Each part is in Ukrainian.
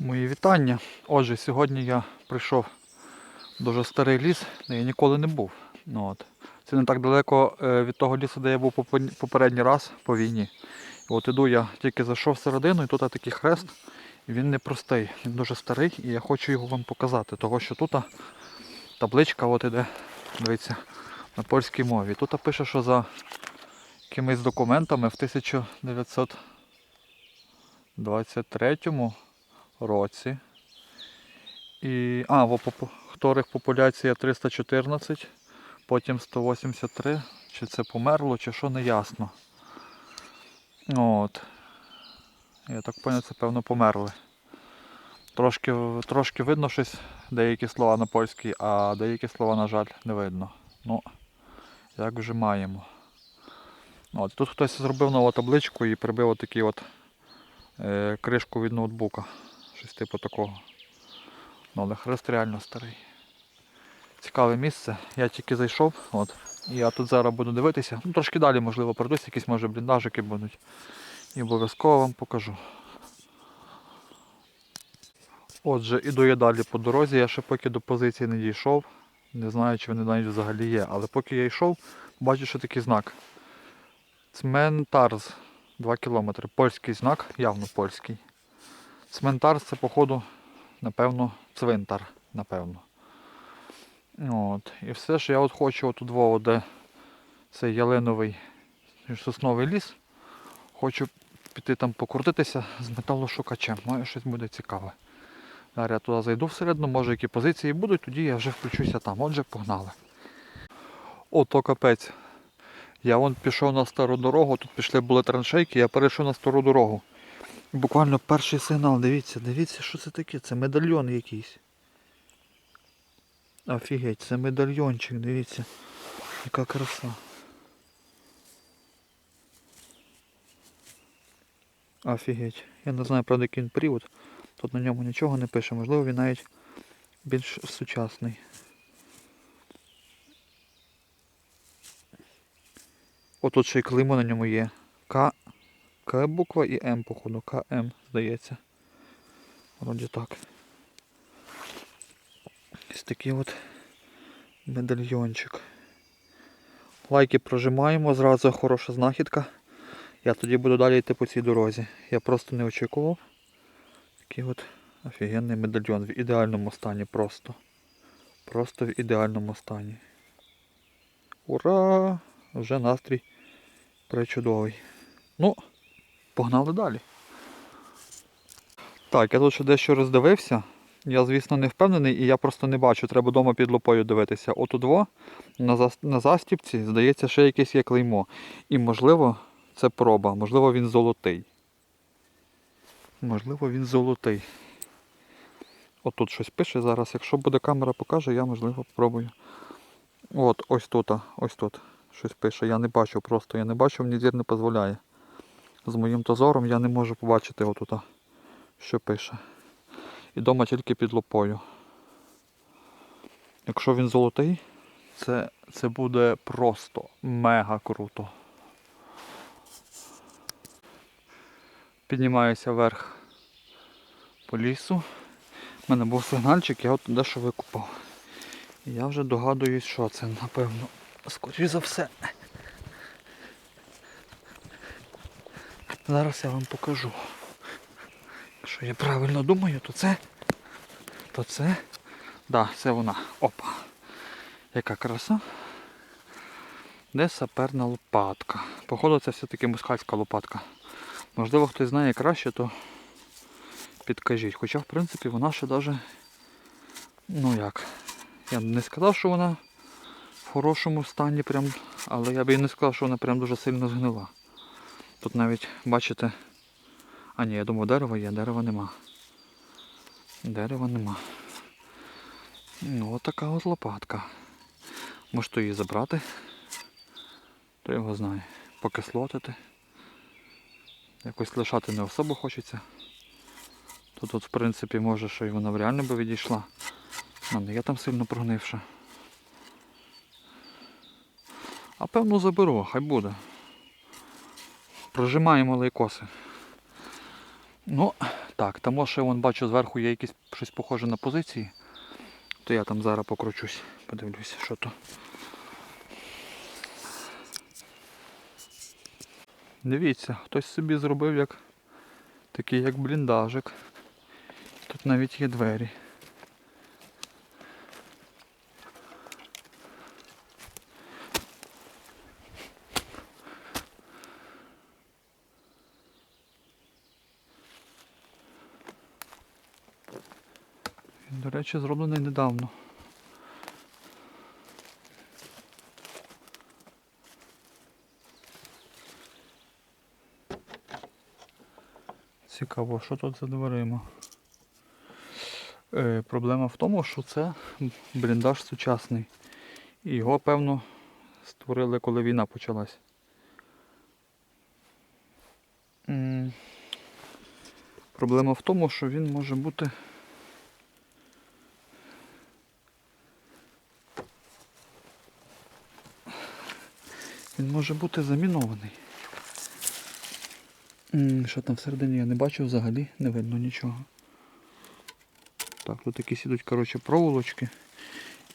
Мої вітання. Отже, сьогодні я прийшов в дуже старий ліс, де я ніколи не був. Ну, от. Це не так далеко е, від того лісу, де я був попередній раз по війні. І от іду я тільки зайшов всередину, і тут такий хрест. Він непростий, він дуже старий, і я хочу його вам показати, того що тут табличка от іде, дивіться, на польській мові. Тут пише, що за якимись документами в 1923 році. І, а, в повторих популяція 314, потім 183. Чи це померло, чи що, не ясно. От. Я так поняв, це певно померли. Трошки, трошки видно щось, деякі слова на польській, а деякі слова, на жаль, не видно. Ну, як вже маємо. От, тут хтось зробив нову табличку і прибив отакий от е, кришку від ноутбука. Щось типу такого. Ну, але хрест реально старий. Цікаве місце. Я тільки зайшов, от. І я тут зараз буду дивитися. Ну, трошки далі, можливо, пройдусь, якісь може бліндажики будуть. І обов'язково вам покажу. Отже, іду я далі по дорозі, я ще поки до позиції не дійшов. Не знаю, чи вони навіть взагалі є. Але поки я йшов, бачу, що такий знак. Цментарз 2 кілометри. Польський знак, явно польський. Цментарз це, походу, напевно, цвинтар, напевно. От. І все ж я от хочу отут во, де цей ялиновий сосновий ліс. Хочу піти там покрутитися з металошукачем. Може щось буде цікаве. Зараз я туди зайду всередину, може які позиції будуть, тоді я вже включуся там. Отже, погнали. Ото капець. Я вон пішов на стару дорогу, тут пішли були траншейки, я перейшов на стару дорогу. Буквально перший сигнал, дивіться, дивіться, що це таке, це медальйон якийсь. Офігеть, це медальйончик, дивіться. Яка краса. Офігеть. Я не знаю, правда, який він привод. Тут на ньому нічого не пише, можливо він навіть більш сучасний. Отут ще й клеймо на ньому є. К. К буква і М, походу. КМ, здається. Вроді так. Ось такий от медальйончик. Лайки прожимаємо, зразу хороша знахідка. Я тоді буду далі йти по цій дорозі. Я просто не очікував. Такий от офігенний медальйон в ідеальному стані просто. Просто в ідеальному стані. Ура! Вже настрій пречудовий. Ну, погнали далі. Так, я тут ще дещо роздивився. Я, звісно, не впевнений і я просто не бачу, треба вдома під лупою дивитися. От удво на, зас- на застіпці, здається, ще якесь є клеймо. І можливо, це проба, можливо, він золотий. Можливо, він золотий. От тут щось пише зараз. Якщо буде камера покаже, я можливо спробую. От, ось тут, ось тут щось пише. Я не бачу просто, я не бачу, мені зір не дозволяє. З моїм тазором я не можу побачити отут, що пише. І дома тільки під лупою. Якщо він золотий, це, це буде просто мега круто. Піднімаюся вверх по лісу. У мене був сигнальчик, я от дещо викупав. І я вже догадуюсь, що це, напевно, скоріш за все. Зараз я вам покажу. Якщо я правильно думаю, то це. То це. Да, це вона. Опа. Яка краса. Де саперна лопатка. Походу це все-таки москальська лопатка. Можливо, хтось знає краще, то підкажіть. Хоча, в принципі, вона ще даже, ну як, я б не сказав, що вона в хорошому стані, прям, але я б і не сказав, що вона прям дуже сильно згнила. Тут навіть, бачите, а ні, я думаю, дерево є, дерева нема. Дерева нема. Ну, от така от лопатка. Можете її забрати. Хто його знає. Покислотити. Якось лишати не особо хочеться. Тут, тут в принципі, може, що і вона б реально би відійшла. Ну, не я там сильно прогнивша. А певно заберу, хай буде. Прожимаємо лайкоси. Ну, Так, там ще вон бачу зверху є якісь щось похоже на позиції. То я там зараз покручусь, подивлюся, що то. Дивіться, хтось собі зробив як такий як бліндажик. Тут навіть є двері. До речі, зроблений недавно. Цікаво, що тут за дверима. Е, проблема в тому, що це бліндаж сучасний. І його, певно, створили, коли війна почалась. Проблема в тому, що він може бути. Він може бути замінований. Що там всередині я не бачу взагалі, не видно нічого. Так, тут якісь ідуть коротше, проволочки.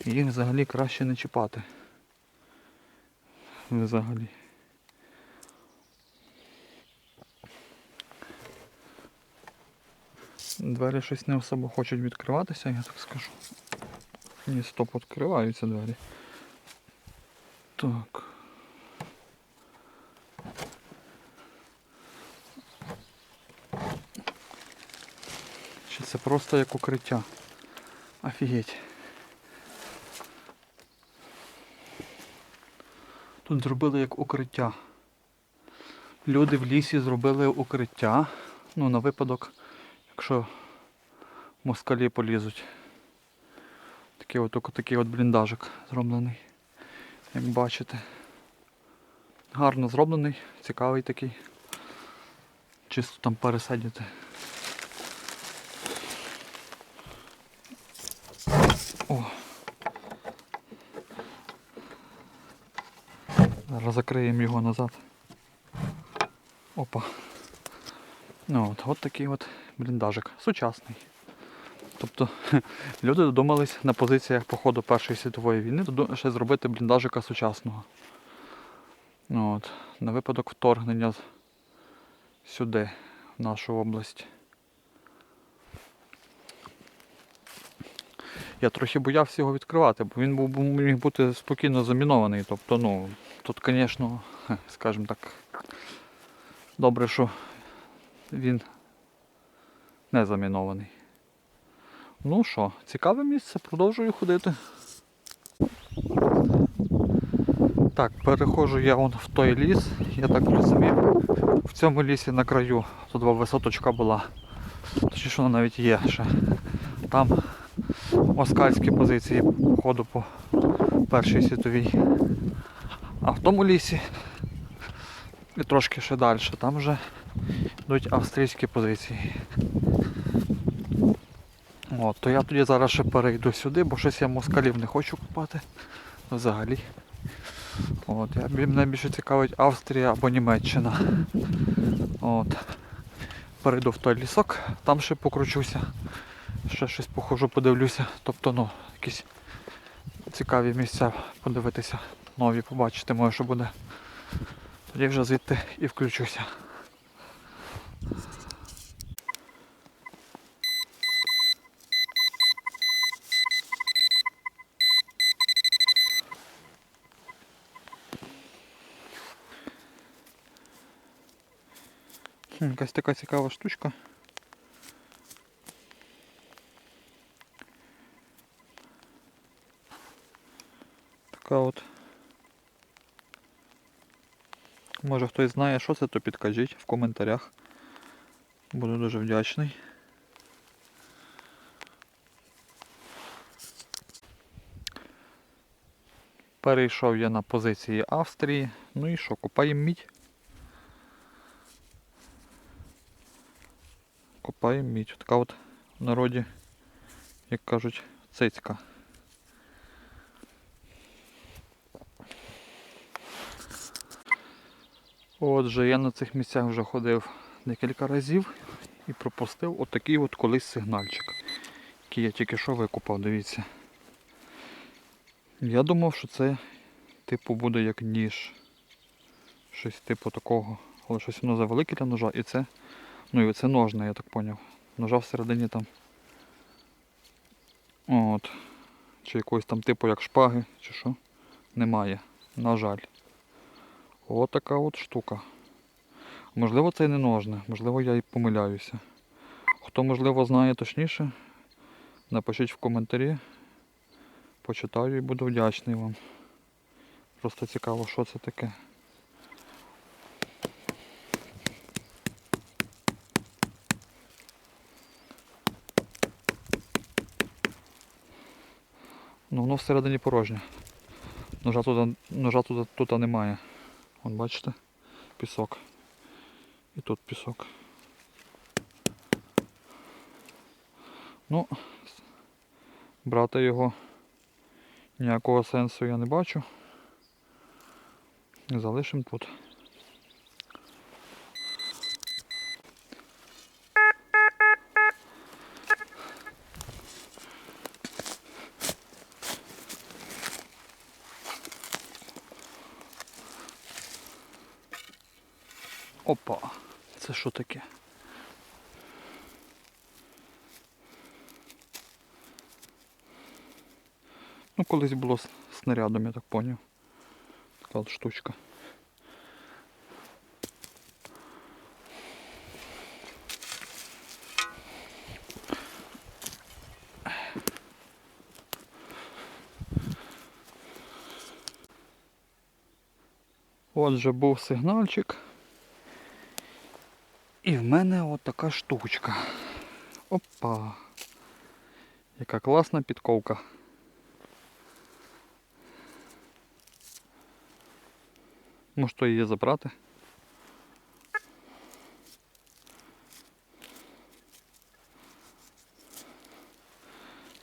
І їх взагалі краще не чіпати. Взагалі. Двері щось не особо хочуть відкриватися, я так скажу. Ні, стоп, відкриваються двері. Так. Це просто як укриття? Офігеть. Тут зробили як укриття. Люди в лісі зробили укриття. Ну, на випадок, якщо москалі полізуть. Такий от, такий от бліндажик зроблений. Як бачите. Гарно зроблений, цікавий такий. Чисто там пересидіти. Зараз його назад. Опа. Ну от, от такий от бліндажик. Сучасний. Тобто люди додумались на позиціях по ходу Першої світової війни ще зробити бліндажика сучасного. Ну, от, на випадок вторгнення сюди, в нашу область. Я трохи боявся його відкривати, бо він був- міг бути спокійно замінований. Тобто, ну, тут, звісно, скажімо так, добре, що він не замінований. Ну що, цікаве місце, продовжую ходити. Так, переходжу я вон в той ліс, я так розумію. В цьому лісі на краю тут була висоточка була. Точніше, вона навіть є ще. Там москальські позиції ходу по Першій світовій. А в тому лісі і трошки ще далі, там вже йдуть австрійські позиції. От, то я тоді зараз ще перейду сюди, бо щось я москалів не хочу купати взагалі. От, я, мене більше цікавить Австрія або Німеччина. От. Перейду в той лісок, там ще покручуся. Ще щось похожу, подивлюся. Тобто, ну, якісь цікаві місця подивитися, нові побачити, може що буде. Тоді вже звідти і включуся. Якась така цікава штучка. Така от. Може хтось знає, що це, то підкажіть в коментарях. Буду дуже вдячний. Перейшов я на позиції Австрії. Ну і що, копаємо мідь. Копаємо мідь. Така от в народі, як кажуть, цицька. Отже, я на цих місцях вже ходив декілька разів і пропустив отакий от колись сигнальчик, який я тільки що викупав, дивіться. Я думав, що це типу буде як ніж. Щось типу такого. Але щось воно завелике для ножа і це. Ну і це ножне, я так зрозумів. Ножа всередині там. От. Чи якогось там типу як шпаги, чи що. Немає. На жаль. От така от штука. Можливо, це і не ножне, можливо, я і помиляюся. Хто, можливо, знає точніше, напишіть в коментарі. Почитаю і буду вдячний вам. Просто цікаво, що це таке. Ну, воно всередині порожнє. Ножа тут, ножа тут, тут немає. Вон бачите? Пісок. І тут пісок. Ну, брати його ніякого сенсу я не бачу. Залишимо тут. Опа, це що таке? Ну, колись було снарядом, я так поняв. Така от штучка. Отже, був сигнальчик. І в мене от така штучка. Опа. Яка класна підковка. Може то її забрати.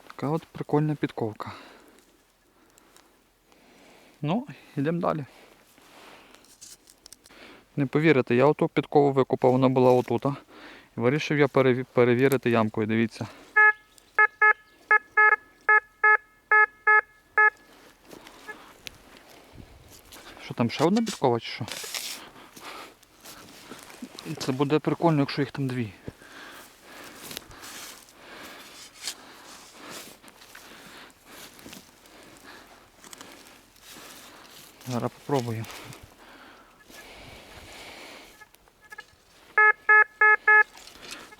Така от прикольна підковка. Ну, йдемо далі. Не повірите, я оту підкову викопав, вона була отут. І вирішив я перевірити ямкою, дивіться. Що там ще одна підкова чи що? Це буде прикольно, якщо їх там дві. Зараз попробуємо.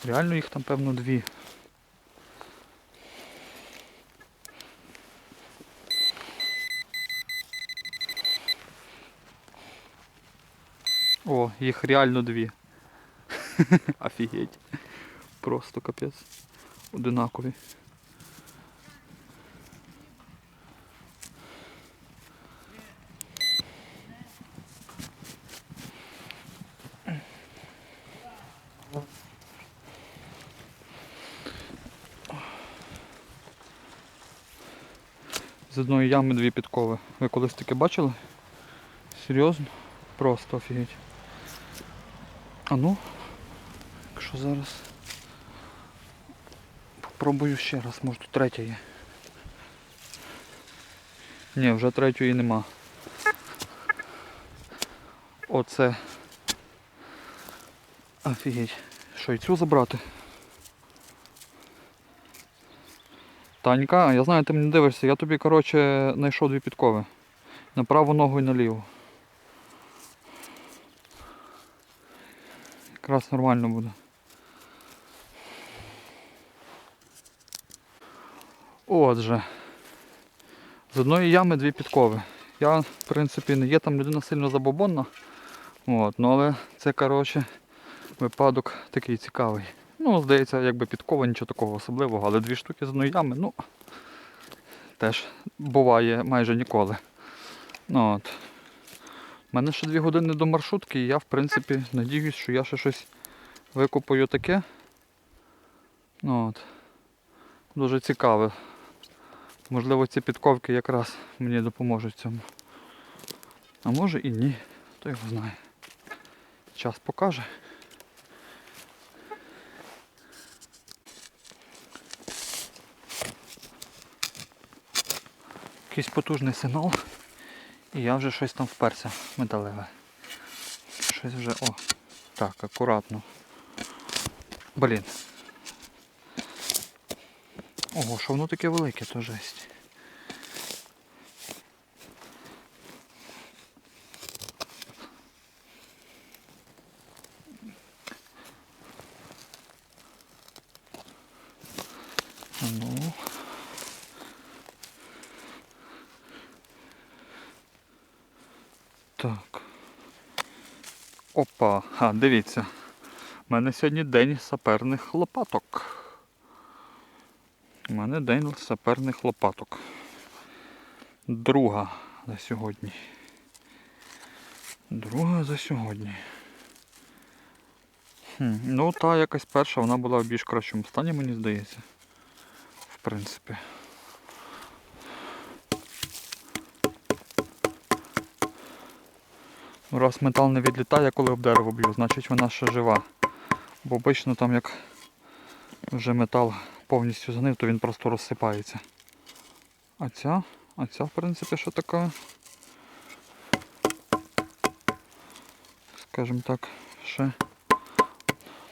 Реально їх там певно дві. О, їх реально дві. Офігеть. Просто капець. Одинакові. З одної ями дві підкови. Ви колись таке бачили? Серйозно? Просто офігеть. А ну, якщо зараз попробую ще раз, може тут третя є. Ні, вже третьої нема. Оце. Офігеть. Що, і цю забрати? Танька, я знаю, ти мені дивишся, я тобі, коротше, знайшов дві підкови. На праву ногу і на ліву. Якраз нормально буде. Отже. З одної ями дві підкови. Я, в принципі, не є там людина сильно забобонна. От, ну але це, коротше, випадок такий цікавий. Ну, здається, якби підкова, нічого такого особливого, але дві штуки з одної ями, ну теж буває майже ніколи. Ну, от. У мене ще дві години до маршрутки, і я в принципі надіюсь, що я ще щось викупаю таке. Ну, от. Дуже цікаве. Можливо, ці підковки якраз мені допоможуть цьому. А може і ні, хто його знає. Час покаже. Якийсь потужний сигнал. І я вже щось там вперся металеве. Щось вже... О, так, акуратно. Блін. Ого, що воно таке велике, то жесть. Так. Опа, а, дивіться. У мене сьогодні день саперних лопаток. У мене день саперних лопаток. Друга за сьогодні. Друга за сьогодні. Хм, ну та якась перша, вона була в більш кращому стані, мені здається. В принципі. Раз метал не відлітає, коли об дерево б'ю, значить вона ще жива. Бо обично там як вже метал повністю згнив, то він просто розсипається. А ця, а ця в принципі що така. Скажімо так, ще.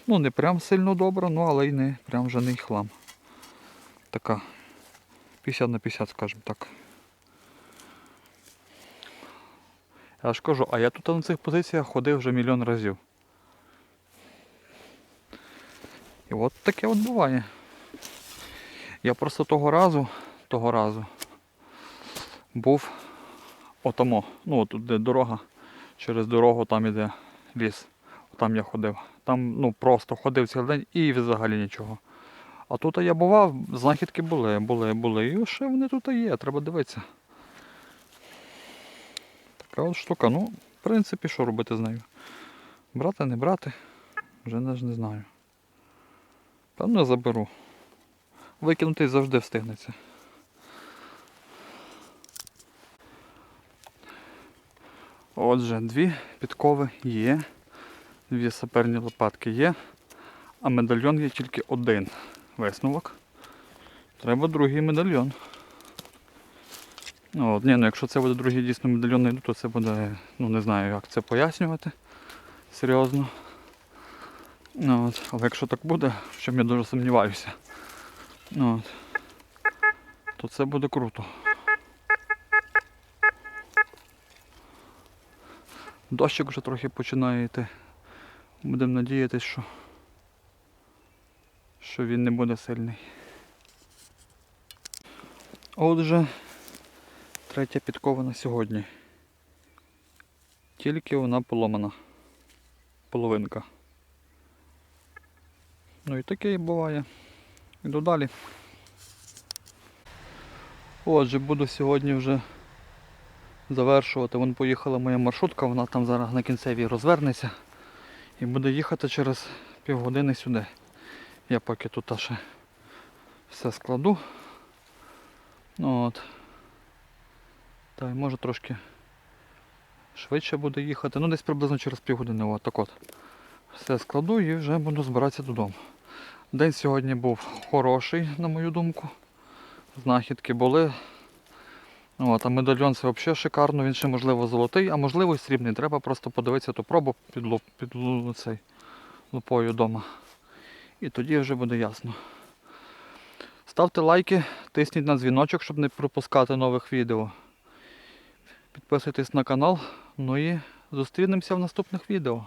Ну не прям сильно добра, ну але й не прям вже не хлам. Така 50 на 50, скажімо так. Я ж кажу, а я тут на цих позиціях ходив вже мільйон разів. І от таке от буває. Я просто того разу, того разу був отамо. Ну от де дорога, через дорогу там іде ліс. Там я ходив. Там ну просто ходив цілий день і взагалі нічого. А тут я бував, знахідки були, були, були. І ще вони тут є, треба дивитися. Така от штука. Ну, в принципі, що робити з нею? Брати, не брати, вже навіть не знаю. Певно заберу. Викинути завжди встигнеться. Отже, дві підкови є, дві саперні лопатки є, а медальйон є тільки один висновок. Треба другий медальйон. Ну, от, ні, ну якщо це буде другий дійсно медальйон знайду, то це буде, ну не знаю як це пояснювати серйозно. Ну, от, але якщо так буде, в чому я дуже сумніваюся, ну, от, то це буде круто. Дощик вже трохи починає йти. Будемо надіятися, що, що він не буде сильний. Отже, третя підкова на сьогодні. Тільки вона поломана. Половинка. Ну і таке і буває. Іду далі. Отже, буду сьогодні вже завершувати. Вон поїхала моя маршрутка, вона там зараз на кінцевій розвернеться і буде їхати через півгодини сюди. Я поки тут ще все складу. От. Та й може трошки швидше буде їхати. Ну десь приблизно через півгодини. От так от. Все складу і вже буду збиратися додому. День сьогодні був хороший, на мою думку. Знахідки були. От, а медальйон це взагалі шикарно, він ще можливо золотий, а можливо і срібний. Треба просто подивитися ту пробу під, луп, під цей, лупою вдома. І тоді вже буде ясно. Ставте лайки, тисніть на дзвіночок, щоб не пропускати нових відео. Підписуйтесь на канал, ну і зустрінемося в наступних відео.